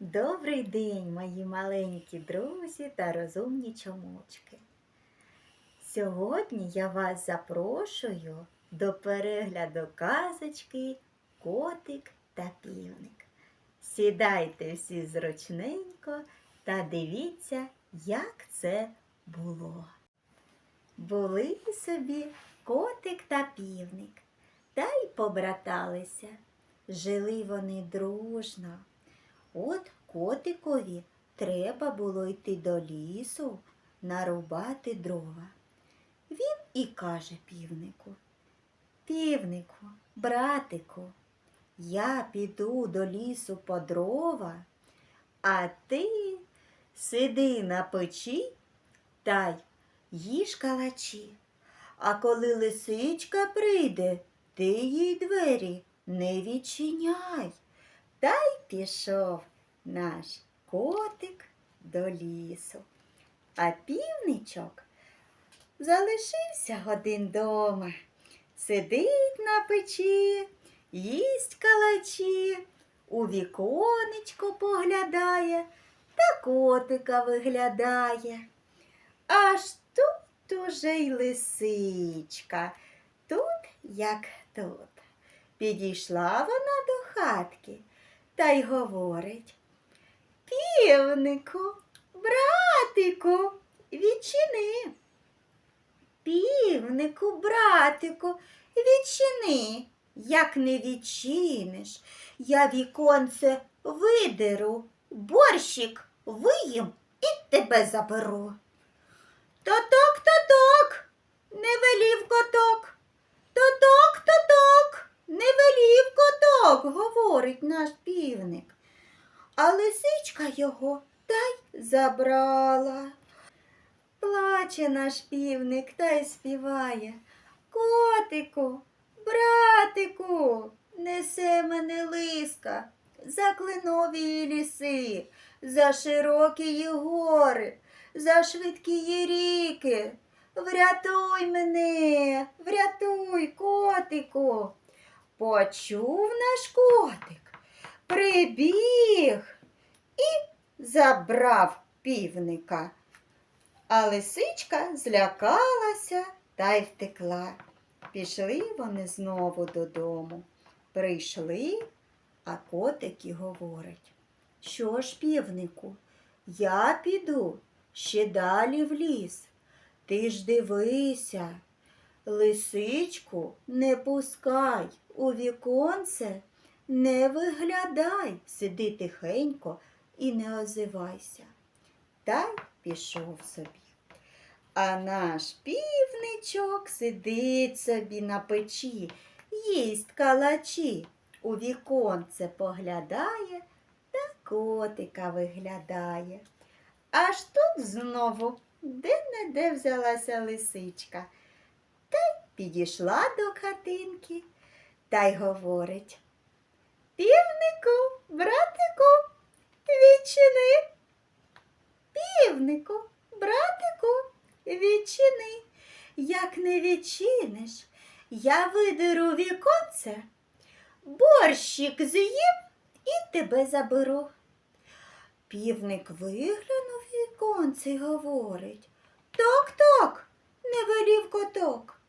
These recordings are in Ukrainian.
Добрий день, мої маленькі друзі та розумні чомочки. Сьогодні я вас запрошую до перегляду казочки Котик та півник. Сідайте всі зручненько та дивіться, як це було. Були собі котик та півник, та й побраталися. Жили вони дружно. От котикові треба було йти до лісу, нарубати дрова. Він і каже півнику. Півнику, братику, я піду до лісу по дрова, а ти сиди на печі та й їж калачі. А коли лисичка прийде, ти їй двері не відчиняй. Та й пішов наш котик до лісу. А півничок залишився один дома. Сидить на печі, їсть калачі, у віконечко поглядає та котика виглядає. Аж тут уже й лисичка, тут як тут. Підійшла вона до хатки та й говорить. Півнику, братику, відчини. Півнику, братику, відчини. Як не відчиниш, я віконце видеру, борщик виїм і тебе заберу. Тоток, тоток, не велів коток. Тоток, тоток, говорить наш півник. А лисичка його та й забрала. Плаче наш півник та й співає. Котику, братику, несе мене лиска за клинові ліси, за широкі гори, за швидкі ріки. Врятуй мене, врятуй, котику. Почув наш котик, прибіг і забрав півника. А лисичка злякалася та й втекла. Пішли вони знову додому. Прийшли, а котик і говорить. Що ж, півнику, я піду ще далі в ліс. Ти ж дивися, лисичку не пускай, у віконце не виглядай, сиди тихенько і не озивайся. Та й пішов собі. А наш півничок сидить собі на печі, їсть калачі, у віконце поглядає та котика виглядає. Аж тут знову де-не-де взялася лисичка. Та й підійшла до хатинки та й говорить. Півнику, братику, відчини. Півнику, братику, відчини. Як не відчиниш, я видеру віконце, борщик з'їм і тебе заберу. Півник виглянув віконце й говорить. Ток-ток, велів коток.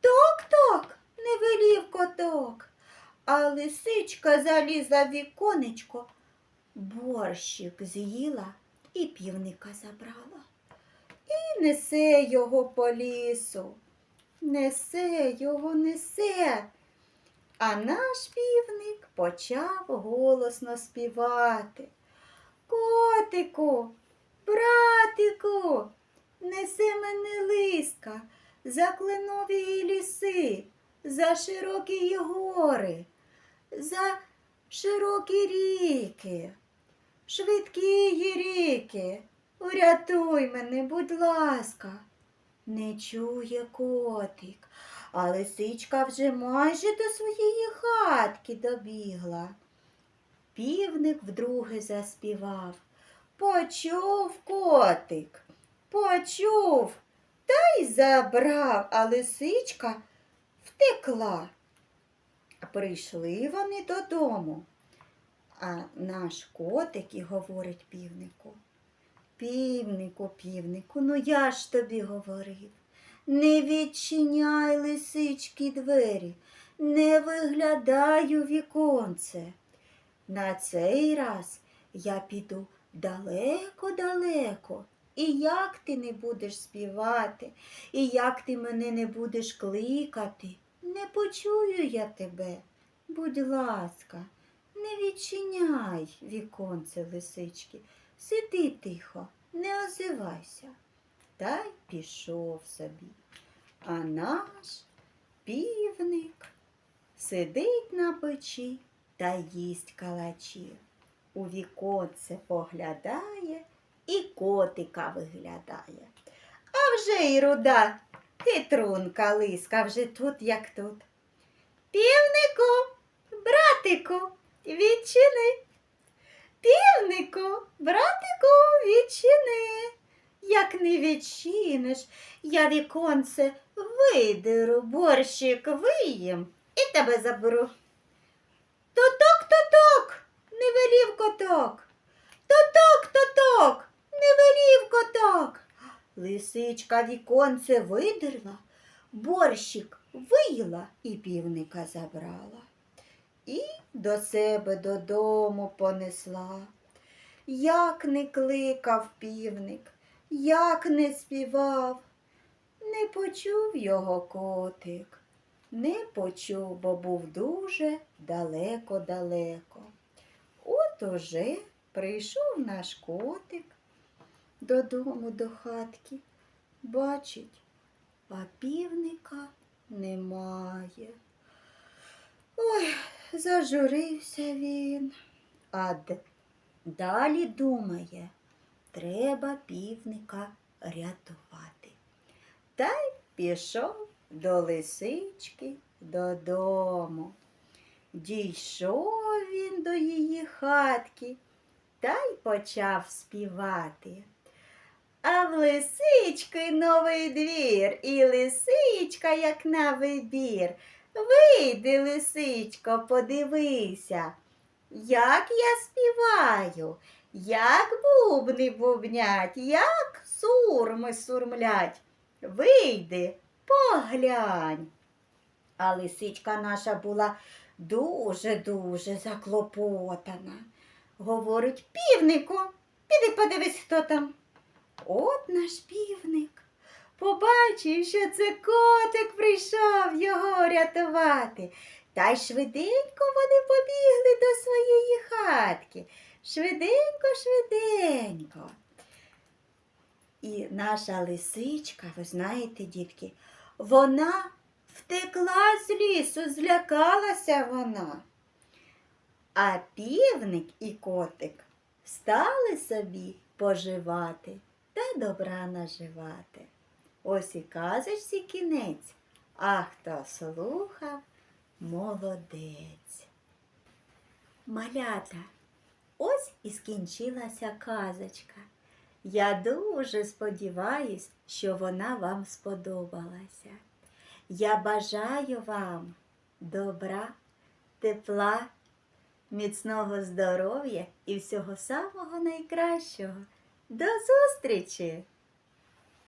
Ток-ток, не велів коток. А лисичка залізла в віконечко, борщик з'їла і півника забрала. І несе його по лісу. Несе його, несе. А наш півник почав голосно співати. Котику, братику, несе мене лиска за кленові ліси, за широкі гори, за широкі ріки, швидкі ріки. Урятуй мене, будь ласка. Не чує котик, а лисичка вже майже до своєї хатки добігла. Півник вдруге заспівав. Почув котик, почув, та й забрав, а лисичка втекла. Прийшли вони додому. А наш котик і говорить півнику. Півнику, півнику, ну я ж тобі говорив. Не відчиняй лисички двері, не виглядай у віконце. На цей раз я піду далеко-далеко. І як ти не будеш співати, і як ти мене не будеш кликати, не почую я тебе. Будь ласка, не відчиняй віконце лисички, сиди тихо, не озивайся. Та й пішов собі. А наш півник сидить на печі та їсть калачі. У віконце поглядає і котика виглядає. А вже й руда, хитрунка лиска вже тут, як тут. Півнику, братику, відчини. Півнику, братику, відчини. Як не відчиниш, я віконце видеру, борщик виїм і тебе заберу. Тоток, тоток, не велів коток. Тоток, тоток, не велів коток. Лисичка віконце видерла, борщик виїла і півника забрала. І до себе додому понесла. Як не кликав півник, як не співав, не почув його котик, не почув, бо був дуже далеко-далеко. От уже прийшов наш котик додому до хатки, бачить, а півника немає. Ой, зажурився він, а далі думає, треба півника рятувати. Та й пішов до лисички додому. Дійшов він до її хатки та й почав співати. А в лисички новий двір, і лисичка, як на вибір. Вийди, лисичко, подивися, як я співаю, як бубни бубнять, як сурми сурмлять. Вийди, поглянь. А лисичка наша була дуже-дуже заклопотана. Говорить, півнику, піди подивись, хто там. От наш півник. Побачив, що це котик прийшов його рятувати. Та й швиденько вони побігли до своєї хатки. Швиденько, швиденько. І наша лисичка, ви знаєте, дітки, вона втекла з лісу, злякалася вона. А півник і котик стали собі поживати та добра наживати. Ось і казочці кінець, а хто слухав, молодець. Малята, ось і скінчилася казочка. Я дуже сподіваюсь, що вона вам сподобалася. Я бажаю вам добра, тепла, міцного здоров'я і всього самого найкращого. До зустрічі!